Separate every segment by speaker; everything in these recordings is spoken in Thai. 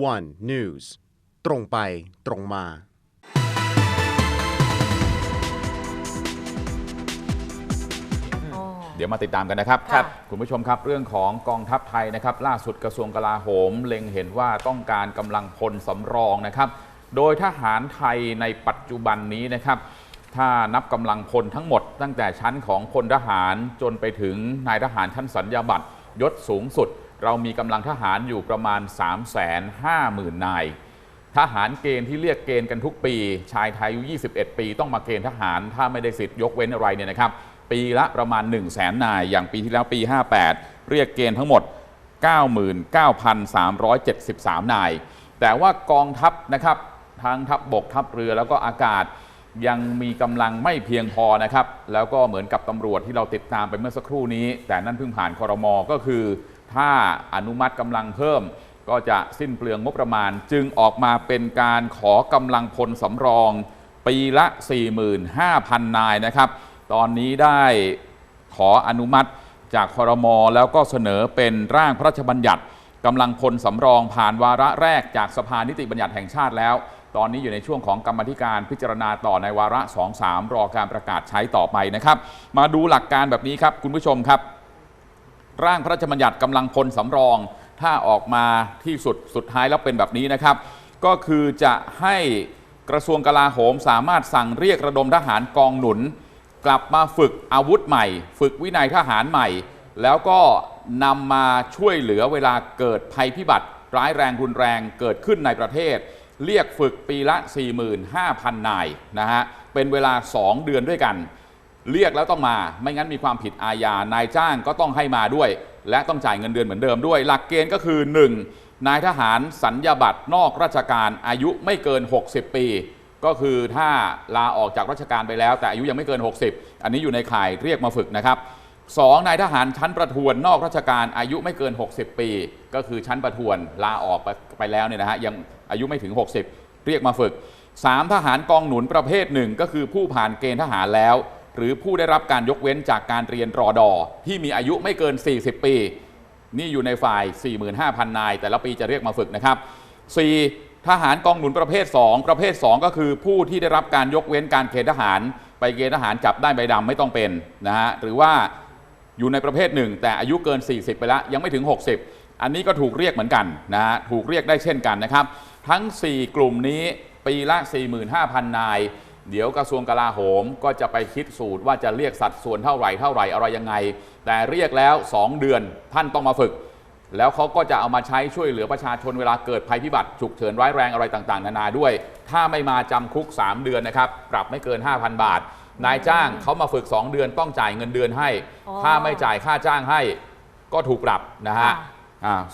Speaker 1: One News ตรงไปตรงมา
Speaker 2: อ๋อ
Speaker 3: เดี๋ยวมาติดตามกันนะครับ
Speaker 2: ครับ
Speaker 3: คุณผู้ชมครับเรื่องของกองทัพไทยนะครับ ล่าสุดกระทรวงกลาโหม เล็งเห็นว่าต้องการกำลังพลสำรองนะครับ โดยทหารไทยในปัจจุบันนี้นะครับ ถ้านับกำลังพลทั้งหมด ตั้งแต่ชั้นของพลทหารจนไปถึงนายทหารชั้นสัญญาบัตรยศสูงสุด เรามีกำลังทหารอยู่ประมาณ 3 5 0 0 0 0 นาย ทหารเกณฑ์ที่เรียกเกณฑ์กันทุกปี ชายไทยอายุ 21 ปีต้องมาเกณฑ์ทหาร ถ้าไม่ได้สิทธิ์ยกเว้นอะไรเนี่ยนะครับ ปีละประมาณ 1 0 0 0 0แสนนาย อย่างปีที่แล้วปี 58 เรียกเกณฑ์ทั้งหมด 99,373 นาย แต่ว่ากองทัพนะครับทั้งทัพบบกทัพเรือแล้วก็อากาศยังมีกำลังไม่เพียงพอนะครับ แล้วก็เหมือนกับตำรวจที่เราติดตามไปเมื่อสักครู่นี้ แต่นั่นเพิ่งผ่านคอรมอก็คือ ถ้าอนุมัติกำลังเพิ่ม ก็จะสิ้นเปลืองงบประมาณ จึงออกมาเป็นการขอกำลังพลสำรอง ปีละ 45,000 นายนะครับ ตอนนี้ได้ขออนุมัติจากคอรมอแล้วก็เสนอเป็นร่างพระราชบัญญัติกำลังพลสำรองผ่านวาระแรกจากสภานิติบัญญัติแห่งชาติแล้ว ตอนนี้อยู่ในช่วงของกรรมธิการพิจารณาต่อในวาระ 2-3 รอการประกาศใช้ต่อไปนะครับ มาดูหลักการแบบนี้ครับคุณผู้ชมครับ ร่างพระราชบัญญัติกำลังพลสำรอง ถ้าออกมาที่สุดสุดท้ายแล้วเป็นแบบนี้นะครับ ก็คือจะให้กระทรวงกลาโหมสามารถสั่งเรียกระดมทหารกองหนุน กลับมาฝึกอาวุธใหม่ ฝึกวินัยทหารใหม่ แล้วก็นำมาช่วยเหลือเวลาเกิดภัยพิบัติ ร้ายแรงรุนแรงเกิดขึ้นในประเทศ เรียกฝึกปีละ 45,000 นายนะฮะเป็นเวลา 2 เดือนด้วยกัน เรียกแล้วต้องมา ไม่งั้นมีความผิดอาญานายจ้างก็ต้องให้มาด้วย และต้องจ่ายเงินเดือนเหมือนเดิมด้วย หลักเกณฑ์ก็คือ 1. นายทหารสัญญาบัตรนอกราชการอายุไม่เกิน 60 ปี ก็คือถ้าลาออกจากราชการไปแล้ว แต่อายุยังไม่เกิน 60 อันนี้อยู่ในข่ายเรียกมาฝึกนะครับ 2. นายทหารชั้นประทวนนอกราชการอายุไม่เกิน 60 ปี ก็คือชั้นประทวนลาออกไปแล้วเนี่ยนะฮะยังอายุไม่ถึง 60 เรียกมาฝึก 3. ทหารกองหนุนประเภทหนึ่งก็คือผู้ผ่านเกณฑ์ทหารแล้ว หรือผู้ได้รับการยกเว้นจากการเรียนรอดอที่มีอายุไม่เกิน 40 ปี นี่อยู่ในฝ่าย 45,000 นาย แต่ละปีจะเรียกมาฝึกนะครับ 4. ทหารกองหนุนประเภท 2 ประเภท 2 ก็คือผู้ที่ได้รับการยกเว้นการเกณฑ์ทหาร ไปเกณฑ์ทหารจับได้ใบดำไม่ต้องเป็นนะฮะหรือว่าอยู่ในประเภทหนึ่งแต่อายุเกิน 40 ไปแล้วยังไม่ถึง 60 อันนี้ก็ถูกเรียกเหมือนกันนะฮะถูกเรียกได้เช่นกันนะครับ ทั้ง 4 กลุ่มนี้ปีละ 45,000 นาย เดี๋ยวกระทรวงกลาโหมก็จะไปคิดสูตรว่าจะเรียกสัดส่วนเท่าไหร่เท่าไหร่อะไรยังไง แต่เรียกแล้ว 2 เดือนท่านต้องมาฝึก แล้วเขาก็จะเอามาใช้ช่วยเหลือประชาชนเวลาเกิดภัยพิบัติฉุกเฉินร้ายแรงอะไรต่างๆ นานาด้วย ถ้าไม่มาจำคุก 3 เดือนนะครับปรับไม่เกิน 5,000 บาท นายจ้างเขามาฝึก 2 เดือนต้องจ่ายเงินเดือนให้
Speaker 2: อ๋อ
Speaker 3: ถ้าไม่จ่ายค่าจ้างให้ก็ถูกปรับนะฮะ
Speaker 2: ค่ะ
Speaker 3: อ่า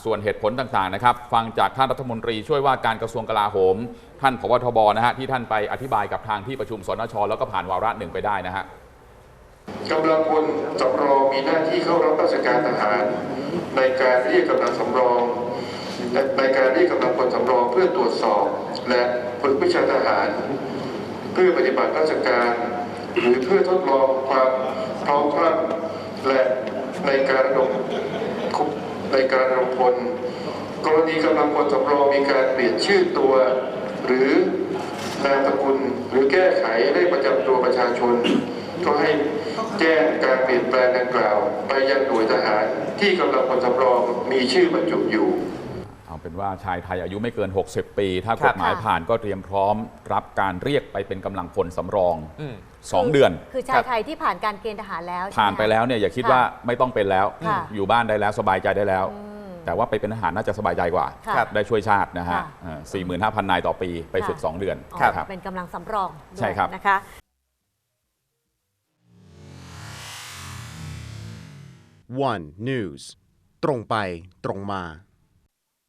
Speaker 3: ส่วนเหตุผลต่างๆนะครับ ฟังจากท่านรัฐมนตรีช่วยว่าการกระทรวงกลาโหม ท่านผบทบนะฮะที่ท่านไปอธิบายกับทางที่ประชุมสนชแล้วก็ผ่านวาระหนึ่งไปได้นะฮะ
Speaker 4: กำลังพลสำรองมีหน้าที่เข้ารับราชการทหาร ในการเรียกกำลังสำรองในการเรียกกำลังพลสำรองเพื่อตรวจสอบ และฝึกวิชาทหาร เพื่อปฏิบัติราชการ หรือเพื่อทดลองความพร้อมพรั่งและในการระดม ในการรงพล กรณีกำลังพลสำรองมีการเปลี่ยนชื่อตัว หรือนามสกุลหรือแก้ไขเลขประจำตัวประชาชน ก็ให้แจ้งการเปลี่ยนแปลงดังกล่าว ไปยังหน่วยทหารที่กำลังพลสำรองมีชื่อบรรจุอยู่
Speaker 3: เอาเป็นว่าชายไทยอายุไม่เกิน 60 ปี ถ้า
Speaker 5: ครั
Speaker 3: ก
Speaker 5: บ
Speaker 3: ฎหมายผ่านก็เตรียมพร้อม รับการเรียกไปเป็นกำลังพลสำรอง
Speaker 5: อืม
Speaker 3: 2เดือน
Speaker 2: คือชายไทยที่ผ่านการเกณฑ์ทหารแล้วใช่หม
Speaker 3: ผ่านไปแล้วเนี่ยอย่าคิด
Speaker 2: ค่ะ
Speaker 3: ว่าไม่ต้องเป็นแล้ว
Speaker 2: ค่ะ
Speaker 3: อยู่บ้านได้แล้วสบายใจได้แล้ว
Speaker 2: อืม
Speaker 3: แต่ว่าไปเป็นทหารน่าจะสบายใจกว่า
Speaker 2: ค่ะ
Speaker 5: ครับ
Speaker 3: ได้ช่วยชาตินะฮะ
Speaker 2: ค่ะ
Speaker 3: สี่หมื่นห้าพันนายต่อปีไปฝึก
Speaker 2: ค่ะ
Speaker 3: 2เดือน
Speaker 2: อ๋อ
Speaker 3: นะครับ
Speaker 2: เป็นกำลังสำรองด้วย
Speaker 3: ใช่ครับ
Speaker 2: นะคะ
Speaker 1: One News ตรงไปตรงมา